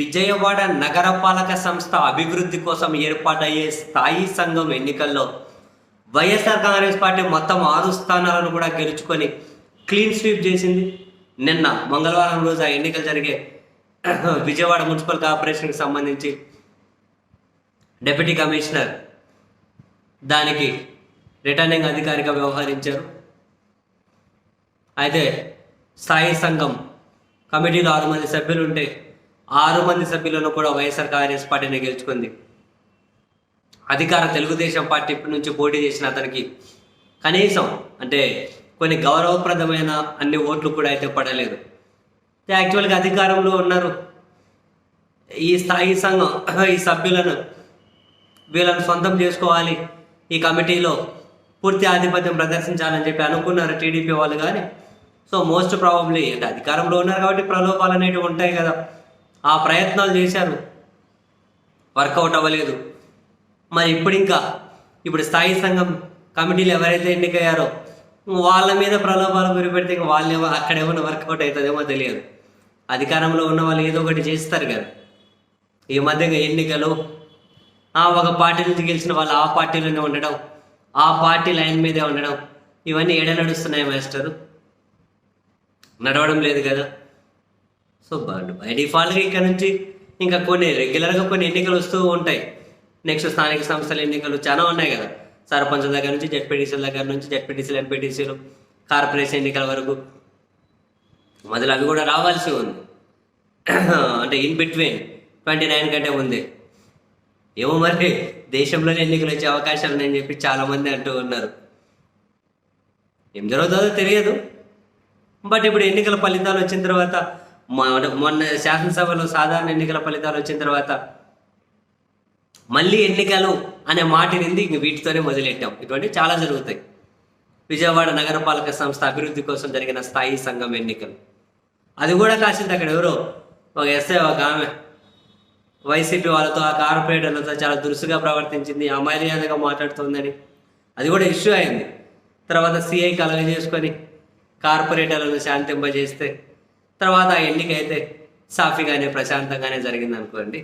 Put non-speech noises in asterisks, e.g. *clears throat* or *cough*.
విజయవాడ నగరపాలక సంస్థ అభివృద్ధి కోసం ఏర్పాటయ్యే స్థాయి సంఘం ఎన్నికల్లో వైఎస్ఆర్ కాంగ్రెస్ పార్టీ మొత్తం ఆరు స్థానాలను కూడా గెలుచుకొని క్లీన్ స్వీప్ చేసింది. నిన్న మంగళవారం రోజు ఆ ఎన్నికలు జరిగే *clears throat* విజయవాడ మున్సిపల్ కార్పొరేషన్కి సంబంధించి డెప్యూటీ కమిషనర్ దానికి రిటర్నింగ్ అధికారిగా వ్యవహరించారు. అయితే స్థాయి సంఘం కమిటీలో ఆరు మంది సభ్యులు ఉంటే ఆరు మంది సభ్యులను కూడా వైఎస్ఆర్ కాంగ్రెస్ పార్టీని గెలుచుకుంది. అధికార తెలుగుదేశం పార్టీ నుంచి పోటీ చేసిన అతనికి కనీసం అంటే కొన్ని గౌరవప్రదమైన అన్ని ఓట్లు కూడా అయితే పడలేదు. యాక్చువల్గా అధికారంలో ఉన్నారు. ఈ స్థాయి సంఘం ఈ సభ్యులను వీళ్ళను సొంతం చేసుకోవాలి. ఈ కమిటీలో పూర్తి ఆధిపత్యం ప్రదర్శించాలని చెప్పి అనుకున్నారు టీడీపీ వాళ్ళు కానీ. సో మోస్ట్ ప్రాబబ్లీ అంటే అధికారంలో ఉన్నారు కాబట్టి ప్రలోభాలు అనేవి ఉంటాయి కదా. ఆ ప్రయత్నాలు చేశారు. వర్కౌట్ అవ్వలేదు. మరి ఇప్పుడు ఇంకా ఇప్పుడు స్థాయి సంఘం కమిటీలు ఎవరైతే ఎన్నికయ్యారో వాళ్ళ మీద ప్రలోభాలు గురిపెడితే ఇంకా వాళ్ళు ఏమో అక్కడ ఏమైనా వర్కౌట్ అవుతుందేమో తెలియదు. అధికారంలో ఉన్న వాళ్ళు ఏదో ఒకటి చేస్తారు కదా. ఈ మధ్య ఎన్నికలు ఆ ఒక పార్టీ నుంచి గెలిచిన వాళ్ళు ఆ పార్టీలోనే ఉండడం ఆ పార్టీ లైన్ మీదే ఉండడం ఇవన్నీ ఏడ నడుస్తున్నాయి మాస్టరు? నడవడం లేదు కదా. సో బై డిఫాల్ట్గా ఇక్కడ నుంచి ఇంకా కొన్ని రెగ్యులర్గా కొన్ని ఎన్నికలు వస్తూ ఉంటాయి. నెక్స్ట్ స్థానిక సంస్థల ఎన్నికలు చాలా ఉన్నాయి కదా. సర్పంచ్ దగ్గర నుంచి జెడ్పీటీసీల దగ్గర నుంచి జెడ్పీటీసీలు ఎంపీటీసీలు కార్పొరేషన్ ఎన్నికల వరకు మొదలు అవి కూడా రావాల్సి ఉంది. *clears throat* అంటే ఇన్ బిట్వీన్ ట్వంటీ నైన్ కంటే ముందే. ఏమో మరి దేశంలోనే ఎన్నికలు వచ్చే అవకాశాలు నేను చెప్పి చాలామంది అంటూ ఉన్నారు. ఏం జరుగుతుందో తెలియదు. బట్ ఇప్పుడు ఎన్నికల ఫలితాలు వచ్చిన తర్వాత మొన్న శాసనసభలో సాధారణ ఎన్నికల ఫలితాలు వచ్చిన తర్వాత మళ్ళీ ఎన్నికలు అనే మాట నింది ఇంక వీటితోనే మొదలెట్టాం? ఇటువంటి చాలా జరుగుతాయి. విజయవాడ నగరపాలక సంస్థ అభివృద్ధి కోసం జరిగిన స్థాయి సంఘం ఎన్నికలు. అది కూడా కాసింది అక్కడ ఎవరో? ఒక ఎస్ఐ ఒక ఆమె. వైసీపీ వాళ్ళతో ఆ కార్పొరేటర్లతో చాలా దురుసుగా ప్రవర్తించింది. అమర్యాదగా మాట్లాడుతుందని. అది కూడా ఇష్యూ అయింది. తర్వాత సిఐ కలగ చేసుకొని కార్పొరేటర్లను శాంతింపజేస్తే తర్వాత ఆ ఎన్నిక అయితే సాఫీగానే ప్రశాంతంగానే జరిగింది అనుకోండి